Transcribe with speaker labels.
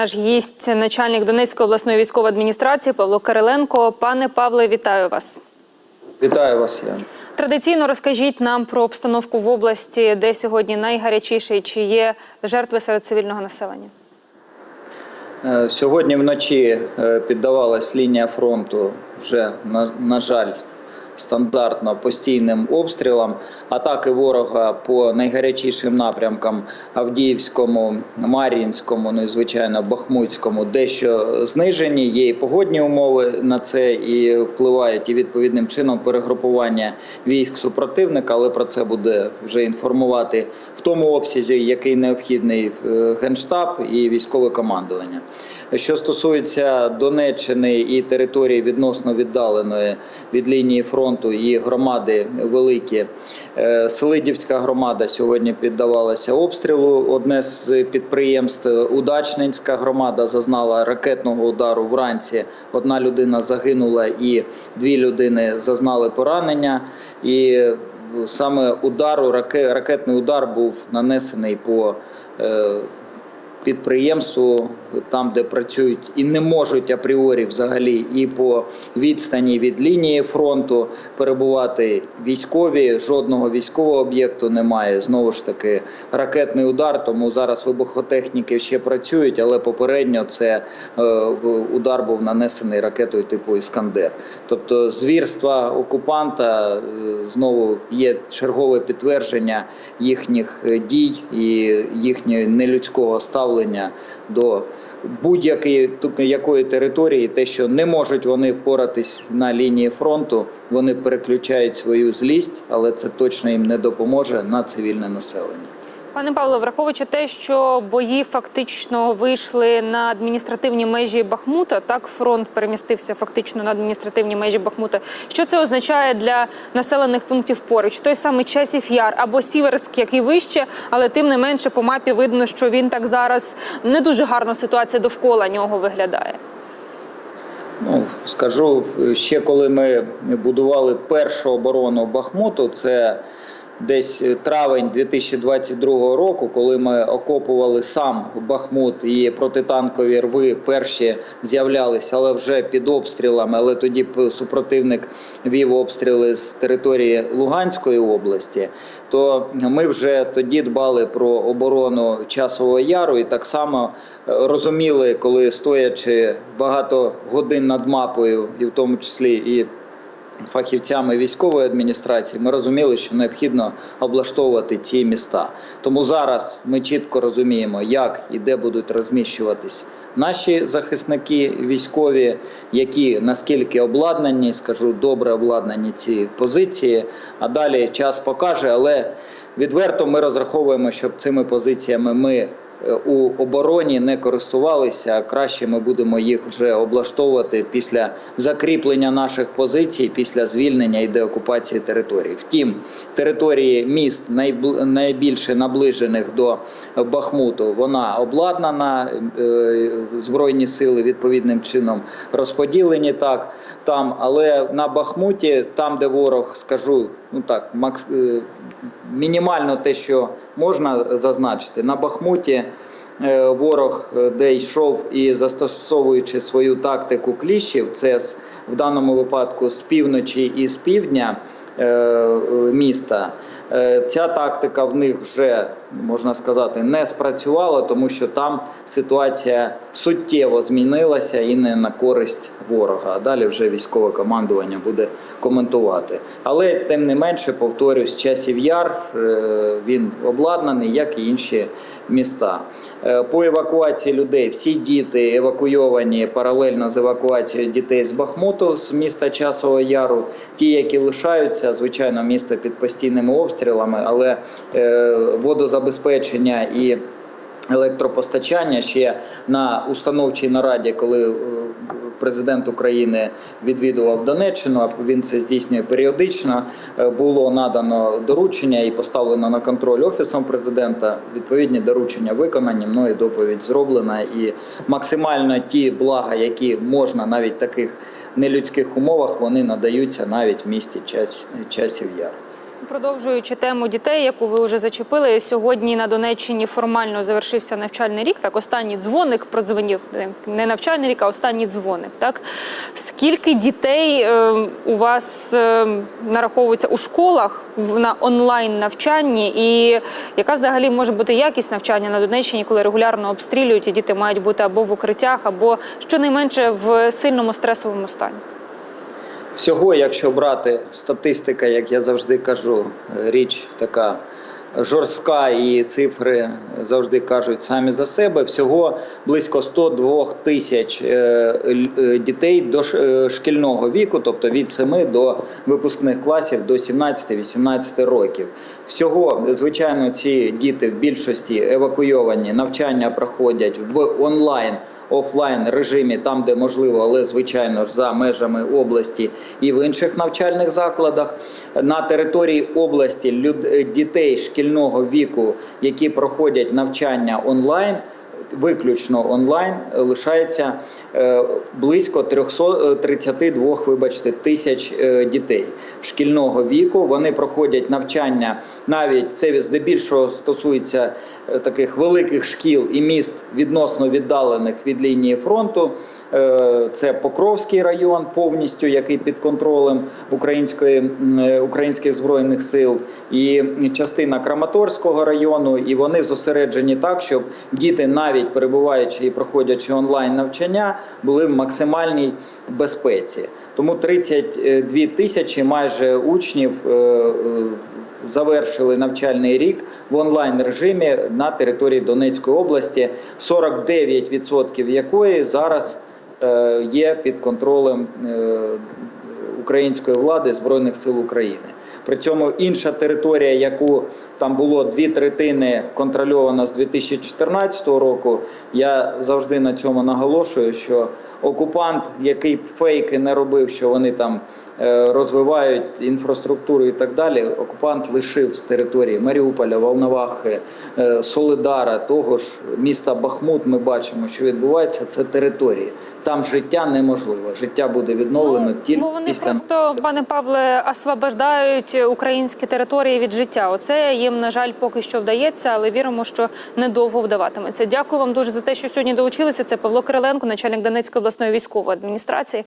Speaker 1: наш гість, начальник Донецької обласної військової адміністрації Павло Кириленко. Пане Павле, вітаю вас.
Speaker 2: Вітаю вас, Ян.
Speaker 1: Традиційно розкажіть нам про обстановку в області, де сьогодні найгарячіше і чи є жертви серед цивільного населення.
Speaker 2: Е, Сьогодні вночі е, піддавалась лінія фронту вже, на, на жаль, стандартно постійним обстрілам. Атаки ворога по найгарячішим напрямкам Авдіївському, Мар'їнському, ну і звичайно Бахмутському, дещо знижені. Є і погодні умови на це і впливають і відповідним чином перегрупування військ супротивника, але про це буде вже інформувати в тому обсязі, який необхідний е, генштаб і військове командування. Що стосується Донеччини і території відносно віддаленої від лінії фронту і громади великі, е, Селидівська громада сьогодні піддавалася обстрілу. Одне з підприємств Удачненська громада зазнала ракетного удару вранці. Одна людина загинула і дві людини зазнали поранення. І саме удару раке- ракетний удар був нанесений по е, підприємству, там, де працюють і не можуть апріорі взагалі і по відстані від лінії фронту перебувати військові. Жодного військового об'єкту немає. Знову ж таки, ракетний удар. Тому зараз вибухотехніки ще працюють, але попередньо це е, удар був нанесений ракетою типу Іскандер. Тобто, звірства окупанта е, знову є чергове підтвердження їхніх е, дій і їхнього нелюдського ставлення до будь-якої якої території, те, що не можуть вони впоратись на лінії фронту, вони переключають свою злість, але це точно їм не допоможе на цивільне населення.
Speaker 1: Пане Павло, враховуючи те, що бої фактично вийшли на адміністративні межі Бахмута, так фронт перемістився фактично на адміністративні межі Бахмута. Що це означає для населених пунктів поруч? Той самий Часів Яр або Сіверськ, який вище, але тим не менше по мапі видно, що він так зараз не дуже гарно ситуація довкола нього виглядає.
Speaker 2: Ну, скажу ще коли ми будували першу оборону Бахмуту, це десь травень 2022 року, коли ми окопували сам Бахмут і протитанкові рви перші з'являлися, але вже під обстрілами. Але тоді супротивник вів обстріли з території Луганської області. То ми вже тоді дбали про оборону часового яру і так само е, розуміли, коли стоячи багато годин над мапою, і в тому числі і фахівцями військової адміністрації, ми розуміли, що необхідно облаштовувати ці міста. Тому зараз ми чітко розуміємо, як і де будуть розміщуватись наші захисники військові, які наскільки обладнані, скажу, добре обладнані ці позиції. А далі час покаже, але відверто ми розраховуємо, щоб цими позиціями ми у обороні не користувалися, краще ми будемо їх вже облаштовувати після закріплення наших позицій, після звільнення і деокупації території. Втім, території міст найбільше наближених до Бахмуту, вона обладнана, е, збройні сили відповідним чином розподілені так там, але на Бахмуті, там, де ворог, скажу, ну так, макс, е, мінімально те, що можна зазначити, на Бахмуті е, ворог, е, де йшов і застосовуючи свою тактику кліщів, це в даному випадку з півночі і з півдня міста. Ця тактика в них вже можна сказати не спрацювала, тому що там ситуація суттєво змінилася і не на користь ворога. А далі вже військове командування буде коментувати. Але тим не менше, повторюсь, часів яр е, він обладнаний, як і інші міста. Е, По евакуації людей всі діти евакуйовані паралельно з евакуацією дітей з Бахмуту з міста Часового Яру. Ті, які лишаються, звичайно, місто під постійними обстрілами, але е, водозабезпечення і електропостачання ще на установчій нараді, коли е, президент України відвідував Донеччину, а він це здійснює періодично. е, Було надано доручення і поставлено на контроль офісом президента. Відповідні доручення виконані. Мною доповідь зроблена, і максимально ті блага, які можна навіть таких нелюдських умовах, вони надаються навіть в місті час, часів яр.
Speaker 1: Продовжуючи тему дітей, яку ви вже зачепили, сьогодні на Донеччині формально завершився навчальний рік. Так, останній дзвоник продзвонів не навчальний рік, а останній дзвоник. Так скільки дітей е, у вас е, нараховується у школах на онлайн навчанні, і яка взагалі може бути якість навчання на Донеччині, коли регулярно обстрілюють і діти мають бути або в укриттях, або щонайменше в сильному стресовому стані?
Speaker 2: Всього, якщо брати статистика, як я завжди кажу, річ така жорстка, і цифри завжди кажуть самі за себе. Всього близько 102 тисяч е, е, дітей до е, шкільного віку, тобто від 7 до випускних класів до 17-18 років. Всього, звичайно, ці діти в більшості евакуйовані, навчання проходять в онлайн офлайн режимі, там де можливо, але звичайно ж за межами області і в інших навчальних закладах. На території області люд... дітей шкільного віку, які проходять навчання онлайн. Виключно онлайн е, лишається е, близько 332 вибачте, тисяч е, дітей шкільного віку. Вони проходять навчання навіть це здебільшого стосується е, таких великих шкіл і міст відносно віддалених від лінії фронту. Е, Це Покровський район, повністю який під контролем української е, українських збройних сил, і частина Краматорського району. І вони зосереджені так, щоб діти, навіть перебуваючи і проходячи онлайн навчання, були в максимальній безпеці. Тому 32 тисячі майже учнів е, завершили навчальний рік в онлайн режимі на території Донецької області, 49% якої зараз є під контролем е, української влади Збройних сил України. При цьому інша територія, яку там було дві третини контрольована з 2014 року. Я завжди на цьому наголошую, що окупант, який б фейки не робив, що вони там е, розвивають інфраструктуру і так далі. Окупант лишив з території Маріуполя, Волновахи, е, Солидара, того ж міста Бахмут. Ми бачимо, що відбувається. Це території. Там життя неможливо. Життя буде відновлено тільки
Speaker 1: бо вони
Speaker 2: після
Speaker 1: просто, пане Павле, освобождають українські території від життя. Оце їм, на жаль, поки що вдається, але віримо, що недовго вдаватиметься. Дякую вам дуже за те, що сьогодні долучилися. Це Павло Кириленко, начальник Донецької обласної військової адміністрації.